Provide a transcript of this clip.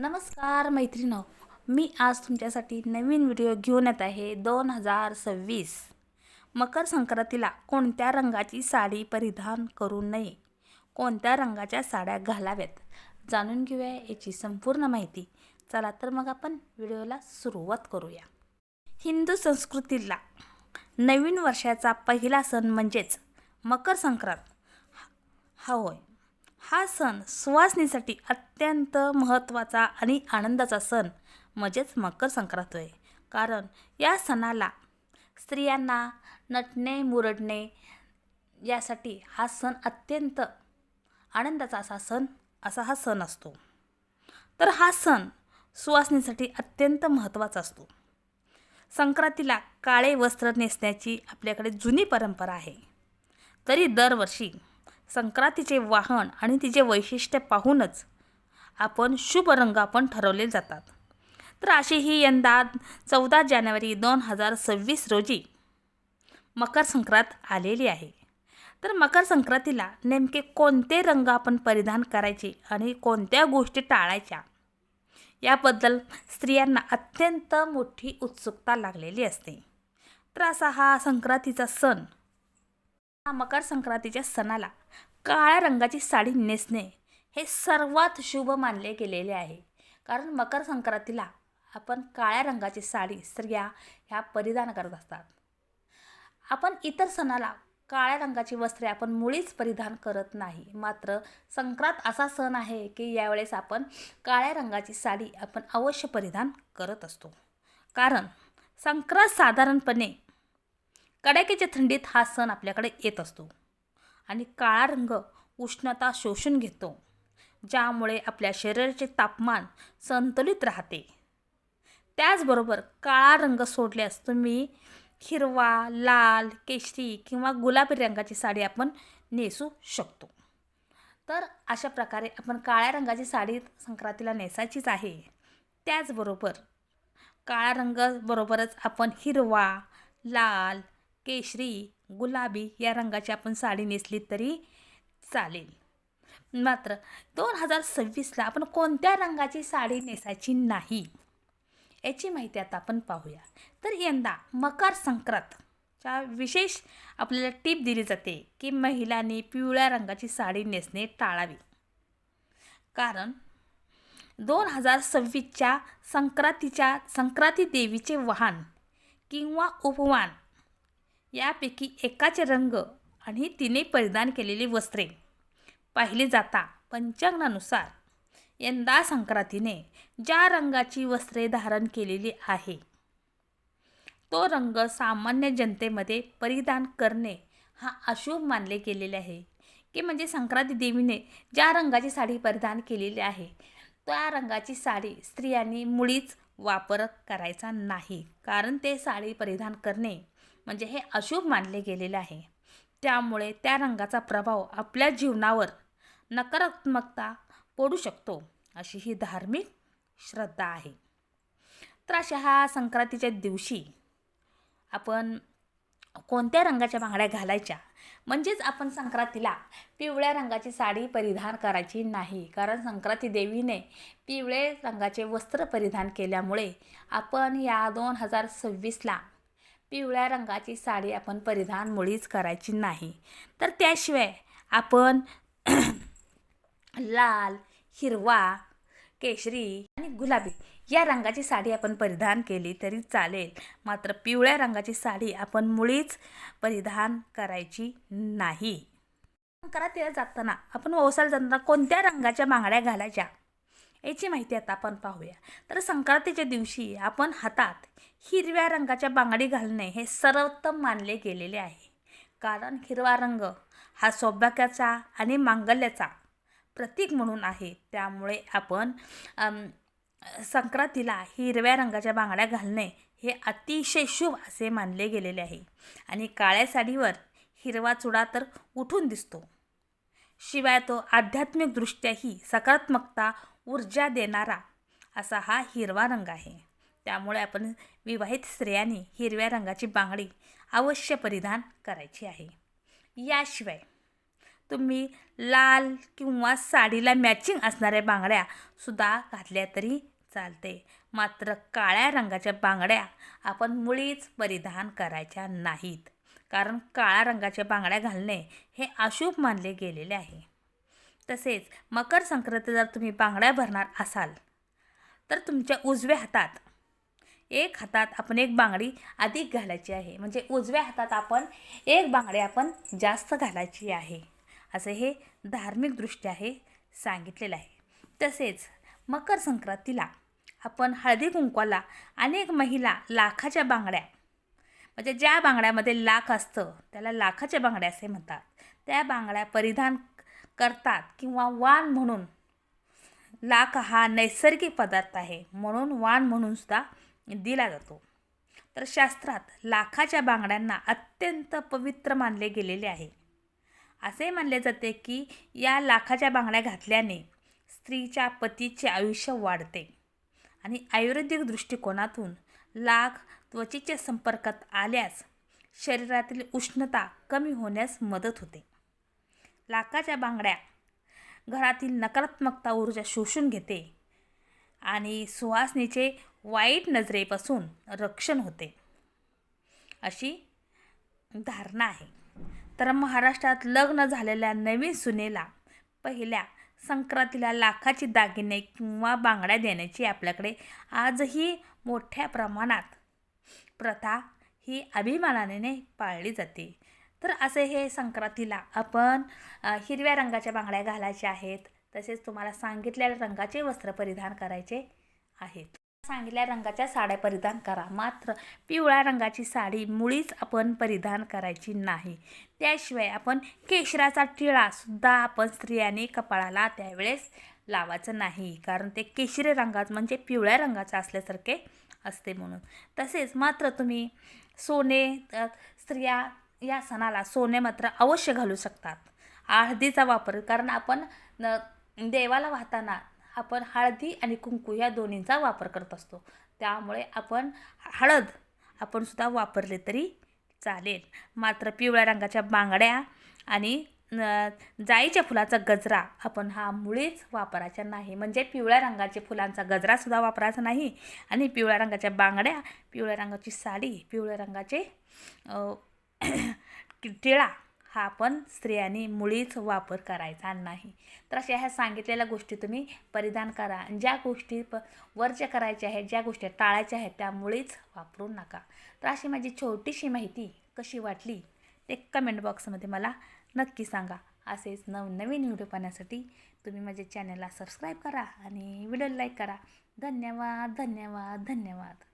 नमस्कार मैत्रिणो मी आज तुमच्यासाठी नवीन व्हिडिओ घेऊन येत आहे दोन हजार सव्वीस. मकर संक्रांतीला कोणत्या रंगाची साडी परिधान करू नये? कोणत्या रंगाच्या साड्या घालाव्यात? जाणून घेऊया याची संपूर्ण माहिती. चला तर मग आपण व्हिडिओला सुरुवात करूया. हिंदू संस्कृतीला नवीन वर्षाचा पहिला सण म्हणजेच मकर संक्रांत. हा होय. हा सण सुवासनीसाठी अत्यंत महत्त्वाचा आणि आनंदाचा सण म्हणजेच मकर संक्रांत आहे कारण या सणाला स्त्रियांना नटणे मुरडणे यासाठी हा सण अत्यंत आनंदाचा असा सण असा हा सण असतो. तर हा सण सुवासनीसाठी अत्यंत महत्त्वाचा असतो. संक्रांतीला काळे वस्त्र नेसण्याची आपल्याकडे जुनी परंपरा आहे. तरी दरवर्षी संक्रांतीचे वाहन आणि तिचे वैशिष्ट्य पाहूनच आपण शुभ रंग आपण ठरवले जातात. तर अशी ही यंदा चौदा जानेवारी दोन हजार सव्वीस रोजी मकर संक्रांत आलेली आहे. तर मकर संक्रांतीला नेमके कोणते रंग आपण परिधान करायचे आणि कोणत्या गोष्टी टाळायच्या याबद्दल स्त्रियांना अत्यंत मोठी उत्सुकता लागलेली असते. तर असा हा संक्रांतीचा सण हा मकर संक्रांतीच्या सणाला काळ्या रंगाची साडी नेसणे हे सर्वात शुभ मानले गेलेले आहे. कारण मकर संक्रांतीला आपण काळ्या रंगाची साडी स्त्रिया ह्या परिधान करत असतात. आपण इतर सणाला काळ्या रंगाची वस्त्रे आपण मुळीच परिधान करत नाही. मात्र संक्रांत असा सण आहे की यावेळेस आपण काळ्या रंगाची साडी आपण अवश्य परिधान करत असतो. कारण संक्रांत साधारणपणे कडाक्याच्या थंडीत हा सण आपल्याकडे येत असतो. आणि काळा रंग उष्णता शोषून घेतो ज्यामुळे आपल्या शरीराचे तापमान संतुलित राहते. त्याचबरोबर काळा रंग सोडल्यास तुम्ही हिरवा लाल केशरी किंवा गुलाबी रंगाची साडी आपण नेसू शकतो. तर अशा प्रकारे आपण काळ्या रंगाची साडी संक्रांतीला नेसायचीच आहे. त्याचबरोबर काळा रंगाबरोबरच आपण हिरवा लाल केशरी गुलाबी या रंगाची आपण साडी नेसली तरी चालेल. मात्र दोन हजार सव्वीसला आपण कोणत्या रंगाची साडी नेसायची नाही? याची माहिती आता आपण पाहूया. तर यंदा मकर संक्रांतच्या विशेष आपल्याला टीप दिली जाते की महिलांनी पिवळ्या रंगाची साडी नेसणे टाळावी. कारण दोन हजार सव्वीसच्या संक्रांतीच्या संक्रांती देवीचे वाहन किंवा उपवान यापैकी एकाचे रंग आणि तिने परिधान केलेली वस्त्रे. पाहिली जाता पंचांगानुसार यंदा संक्रांतीने ज्या रंगाची वस्त्रे धारण केलेली आहे तो रंग सामान्य जनतेमध्ये परिधान करणे हा अशुभ मानले गेलेले आहे की म्हणजे संक्रांती देवीने ज्या रंगाची साडी परिधान केलेली आहे त्या रंगाची साडी स्त्रियांनी मुळीच वापर करायचा नाही कारण ते साडी परिधान करणे म्हणजे हे अशुभ मानले गेलेले आहे. त्यामुळे त्या रंगाचा प्रभाव आपल्या जीवनावर नकारात्मकता पडू शकतो अशी ही धार्मिक श्रद्धा आहे. तर अशा हा संक्रांतीच्या दिवशी आपण कोणत्या रंगाच्या बांगड्या घालायच्या? म्हणजेच आपण संक्रांतीला पिवळ्या रंगाची साडी परिधान करायची नाही कारण संक्रांती देवीने पिवळे रंगाचे वस्त्र परिधान केल्यामुळे आपण या दोन हजार सव्वीसला पिवळ्या रंगाची साडी आपण परिधान मुळीच करायची नाही. तर त्याशिवाय आपण लाल हिरवा केशरी आणि गुलाबी या रंगाची साडी आपण परिधान केली तरी चालेल. मात्र पिवळ्या रंगाची साडी आपण मुळीच परिधान करायची नाही. संक्रांतीला जाताना आपण ओसायला जाताना कोणत्या रंगाच्या बांगड्या घालायच्या? याची माहिती आता आपण पाहूया. तर संक्रांतीच्या दिवशी आपण हातात हिरव्या रंगाच्या बांगडी घालणे हे सर्वोत्तम मानले गेलेले आहे. कारण हिरवा रंग हा सौभाग्याचा आणि मांगल्याचा प्रतीक म्हणून आहे. त्यामुळे आपण संक्रांतीला हिरव्या रंगाच्या बांगड्या घालणे हे अतिशय शुभ असे मानले गेलेले आहे. आणि काळ्या साडीवर हिरवा चुडा तर उठून दिसतो. शिवाय तो आध्यात्मिकदृष्ट्याही सकारात्मकता ऊर्जा देणारा असा हा हिरवा रंग आहे. त्यामुळे आपण विवाहित स्त्रियांनी हिरव्या रंगाची बांगडी अवश्य परिधान करायची आहे. याशिवाय तुम्ही लाल किंवा साडीला मॅचिंग असणाऱ्या बांगड्या सुद्धा घातल्या तरी चालते. मात्र काळ्या रंगाच्या बांगड्या आपण मुळीच परिधान करायच्या नाहीत. कारण काळ्या रंगाच्या बांगड्या घालणे हे अशुभ मानले गेलेले आहे. तसेच मकर संक्रांती जर तुम्ही बांगड्या भरणार असाल तर तुमच्या उजव्या हातात एक हातात आपण एक बांगडी अधिक घालायची आहे. म्हणजे उजव्या हातात आपण एक बांगडी आपण जास्त घालायची आहे. असं हे धार्मिकदृष्ट्या हे सांगितलेलं आहे. तसेच मकर संक्रांतीला आपण हळदी कुंकवाला अनेक महिला लाखाच्या बांगड्या म्हणजे ज्या बांगड्यामध्ये लाख असतं त्याला लाखाच्या बांगड्या असे म्हणतात. त्या बांगड्या परिधान करतात किंवा वाण म्हणून लाख हा नैसर्गिक पदार्थ आहे. म्हणून वाण म्हणूनसुद्धा दिला जातो. तर शास्त्रात लाखाच्या बांगड्यांना अत्यंत पवित्र मानले गेलेले आहे. असे मानले जाते की या लाखाच्या बांगड्या घातल्याने स्त्रीच्या पतीचे आयुष्य वाढते आणि आयुर्वेदिक दृष्टिकोनातून लाख त्वचेच्या संपर्कात आल्यास शरीरातील उष्णता कमी होण्यास मदत होते. लाखाच्या बांगड्या घरातील नकारात्मकता ऊर्जा शोषून घेते आणि सुवासनीचे वाईट नजरेपासून रक्षण होते. अशी धारणा आहे. तर महाराष्ट्रात लग्न झालेल्या नवीन सुनेला पहिल्या संक्रांतीला लाखाची दागिने किंवा बांगड्या देण्याची आपल्याकडे आजही मोठ्या प्रमाणात प्रथा ही अभिमानाने पाळली जाते. तर असे हे संक्रांतीला आपण हिरव्या रंगाच्या बांगड्या घालायच्या आहेत. तसेच तुम्हाला सांगितलेल्या रंगाचे वस्त्र परिधान करायचे आहेत. सांगितल्या रंगाच्या साड्या परिधान करा. मात्र पिवळ्या रंगाची साडी मुळीच आपण परिधान करायची नाही. त्याशिवाय आपण केशराचा टिळासुद्धा आपण स्त्रियांनी कपाळाला त्यावेळेस लावायचं नाही. कारण ते केशरी रंगात म्हणजे पिवळ्या रंगाचं असल्यासारखे असते म्हणून. तसेच मात्र तुम्ही सोने स्त्रिया या सणाला सोने मात्र अवश्य घालू शकतात. हळदीचा वापर. कारण आपण न देवाला वाहताना आपण हळदी आणि कुंकू या दोन्हींचा वापर करत असतो. त्यामुळे आपण हळद आपण सुद्धा वापरले तरी चालेल. मात्र पिवळ्या रंगाच्या बांगड्या आणि जाईच्या फुलाचा गजरा आपण हा मुळीच वापरायचा नाही. म्हणजे पिवळ्या रंगाच्या फुलांचा गजरासुद्धा वापरायचा नाही आणि पिवळ्या रंगाच्या बांगड्या पिवळ्या रंगाची साडी पिवळ्या रंगाचे टिळा हा आपण स्त्रियांनी मुळीच वापर करायचा नाही. तर अशा ह्या सांगितलेल्या गोष्टी तुम्ही परिधान करा. आणि ज्या गोष्टी प वरच्या करायच्या आहेत ज्या गोष्टी टाळायच्या आहेत त्या मुळीच वापरू नका. तर अशी माझी छोटीशी माहिती कशी वाटली ते कमेंट बॉक्समध्ये मला नक्की सांगा. असेच नवनवीन व्हिडिओ पाहण्यासाठी तुम्ही माझ्या चॅनलला सबस्क्राईब करा आणि व्हिडिओ लाईक करा. धन्यवाद धन्यवाद धन्यवाद.